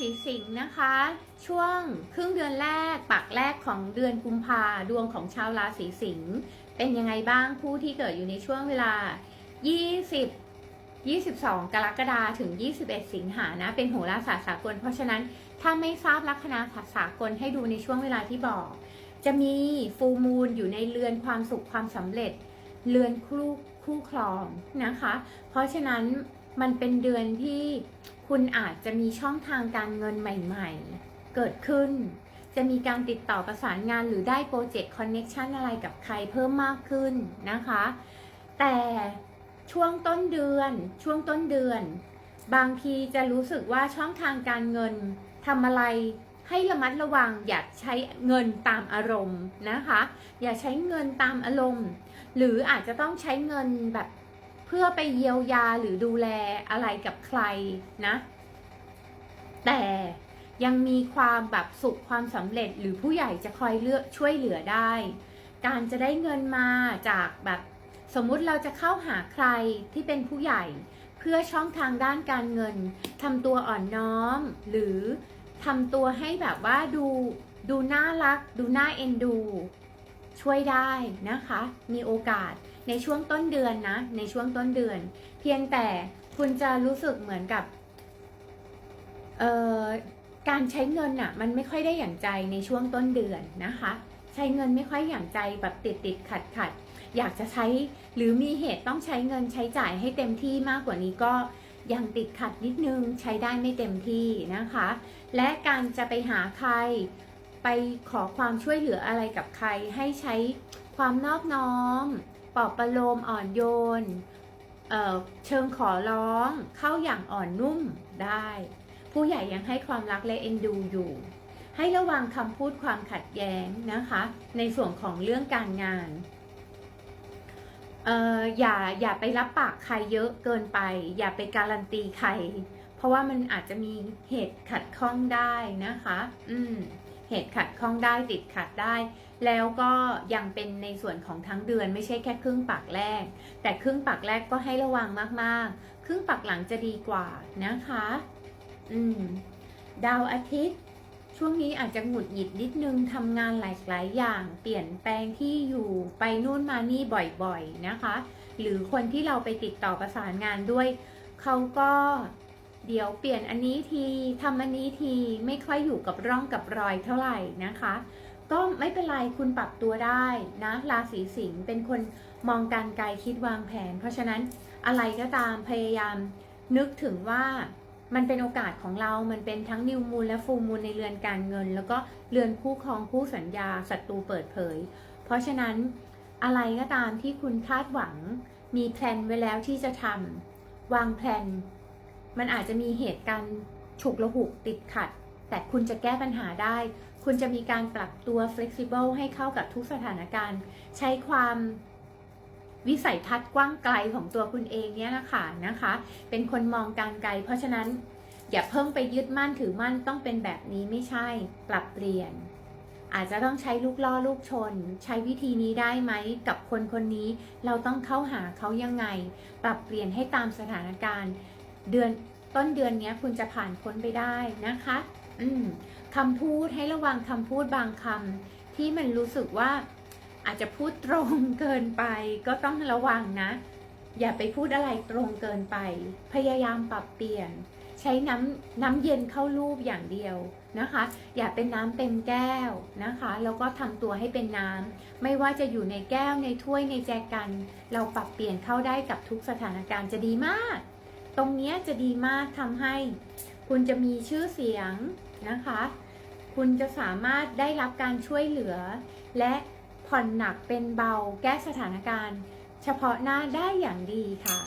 ศีสิงห์นะคะ ช่วงครึ่งเดือนแรกปักแรกของเดือนกุมภาดวงของชาวราศีสิงห์เป็นยังไงบ้างผู้ที่เกิดอยู่ในช่วงเวลา 20 22 กรกฎาคมถึง 21 สิงหานะ เป็นโหราศาสตร์สากล เพราะฉะนั้นถ้าไม่ทราบลัคนาสตร์สากลให้ดูในช่วงเวลาที่บอก จะมีฟูมูลอยู่ในเรือนความสุขความสำเร็จ เรือนคู่คู่ครองนะคะ เพราะฉะนั้น มันเป็นเดือนที่คุณอาจจะมีช่องทางการเงินใหม่ๆ เกิดขึ้น จะมีการติดต่อประสานงานหรือได้โปรเจกต์คอนเน็ชันอะไรกับใครเพิ่มมากขึ้นนะคะ แต่ช่วงต้นเดือนช่วงต้นเดือน บางทีจะรู้สึกว่าช่องทางการเงินทำอะไรให้ระมัดระวังอย่าใช้เงินตามอารมณ์นะคะ อย่าใช้เงินตามอารมณ์ หรืออาจจะต้องใช้เงินแบบ เพื่อไปเยียวยาหรือดูแลอะไรกับใครนะ แต่ยังมีความแบบสุขความสำเร็จหรือผู้ใหญ่จะคอยเลือกช่วยเหลือได้ การจะได้เงินมาจากแบบสมมุติเราจะเข้าหาใครที่เป็นผู้ใหญ่ เพื่อช่องทางด้านการเงินทำตัวอ่อนน้อม หรือทำตัวให้แบบว่าดูดูน่ารัก ดูน่าเอ็นดู ช่วยได้นะคะ มีโอกาส ในช่วงต้นเดือนนะ ในช่วงต้นเดือน เพียงแต่คุณจะรู้สึกเหมือนกับเอ่อการใช้เงินอะ่ะมันไม่ค่อยได้อย่างใจในช่วงต้นเดือนนะคะ ใช้เงินไม่ค่อยอย่างใจแบบติดติดขัดขัดอยากจะใช้หรือมีเหตุต้องใช้เงินใช้จ่ายให้เต็มที่มากกว่านี้ก็ยังติดขัดนิดนึงใช้ได้ไม่เต็มที่นะคะ และการจะไปหาใคร ไปขอความช่วยเหลืออะไรกับใครให้ใช้ความนอบน้อม ปอบประโลมอ่อนโยนเเชิงขอร้องเข้าอย่างอ่อนนุ่มได้ ผู้ใหญ่ยังให้ความรักและเอ็นดูอยู่ ให้ระวังคำพูดความขัดแย้งนะคะ ในส่วนของเรื่องการงานอออย่าอย่าไปรับปากใครเยอะเกินไป อย่าไปการันตีใคร เพราะว่ามันอาจจะมีเหตุขัดข้องได้นะคะ อืม เหตุขัดข้องได้ติดขัดได้ แล้วก็ยังเป็นในส่วนของทั้งเดือนไม่ใช่แค่ครึ่งปักแรก แต่ครึ่งปักแรกก็ให้ระวังมากๆ ครึ่งปักหลังจะดีกว่านะคะ อืม ดาวอาทิตย์ ช่วงนี้อาจจะหงุดหงิดนิดนึงทำงานหลายๆอย่างเปลี่ยนแปลงที่อยู่ไปนู่นมานี่บ่อยๆนะคะ หรือคนที่เราไปติดต่อประสานงานด้วยเขาก็ เดี๋ยวเปลี่ยนอันนี้ทีทำอันนี้ทีไม่ค่อยอยู่กับร่องกับรอยเท่าไหร่นะคะ ก็ไม่เป็นไรคุณปรับตัวได้นะราศีสิงห์เป็นคนมองการไกลคิดวางแผน เพราะฉะนั้นอะไรก็ตามพยายามนึกถึงว่ามันเป็นโอกาสของเรา มันเป็นทั้งนิวมูลและฟูมูลในเรือนการเงิน แล้วก็เรือนคู่ครองคู่สัญญาศัตรูเปิดเผย เพราะฉะนั้นอะไรก็ตามที่คุณคาดหวัง มีแพลนไว้แล้วที่จะทำวางแพลน มันอาจจะมีเหตุการณ์ฉุกละหุกติดขัด แต่คุณจะแก้ปัญหาได้ คุณจะมีการปรับตัว flexible ให้เข้ากับทุกสถานการณ์ ใช้ความวิสัยทัศน์กว้างไกลของตัวคุณเองเนี่ยนะคะนะคะ เป็นคนมองการไกล เพราะฉะนั้นอย่าเพิ่งไปยึดมั่นถือมั่นต้องเป็นแบบนี้ไม่ใช่ ปรับเปลี่ยน อาจจะต้องใช้ลูกล่อลูกชน ใช้วิธีนี้ได้ไหมกับคนคนนี้ เราต้องเข้าหาเขายังไง ปรับเปลี่ยนให้ตามสถานการณ์ เดือนต้นเดือนนี้คุณจะผ่านพ้นไปได้นะคะอืคำพูดให้ระวังคำพูดบางคำที่มันรู้สึกว่าอาจจะพูดตรงเกินไป ก็ต้องระวังนะ อย่าไปพูดอะไรตรงเกินไป พยายามปรับเปลี่ยน ใช้น้ำน้ำเย็นเข้ารูปอย่างเดียวนะคะ อย่าเป็นน้ำเต็มแก้วนะคะ แล้วก็ทำตัวให้เป็นน้ำไม่ว่าจะอยู่ในแก้วในถ้วยในแจกัน เราปรับเปลี่ยนเข้าได้กับทุกสถานการณ์จะดีมาก ตรงนี้จะดีมากทำให้คุณจะมีชื่อเสียงนะคะ คุณจะสามารถได้รับการช่วยเหลือ และผ่อนหนักเป็นเบาแก้สถานการณ์ เฉพาะหน้าได้อย่างดีค่ะ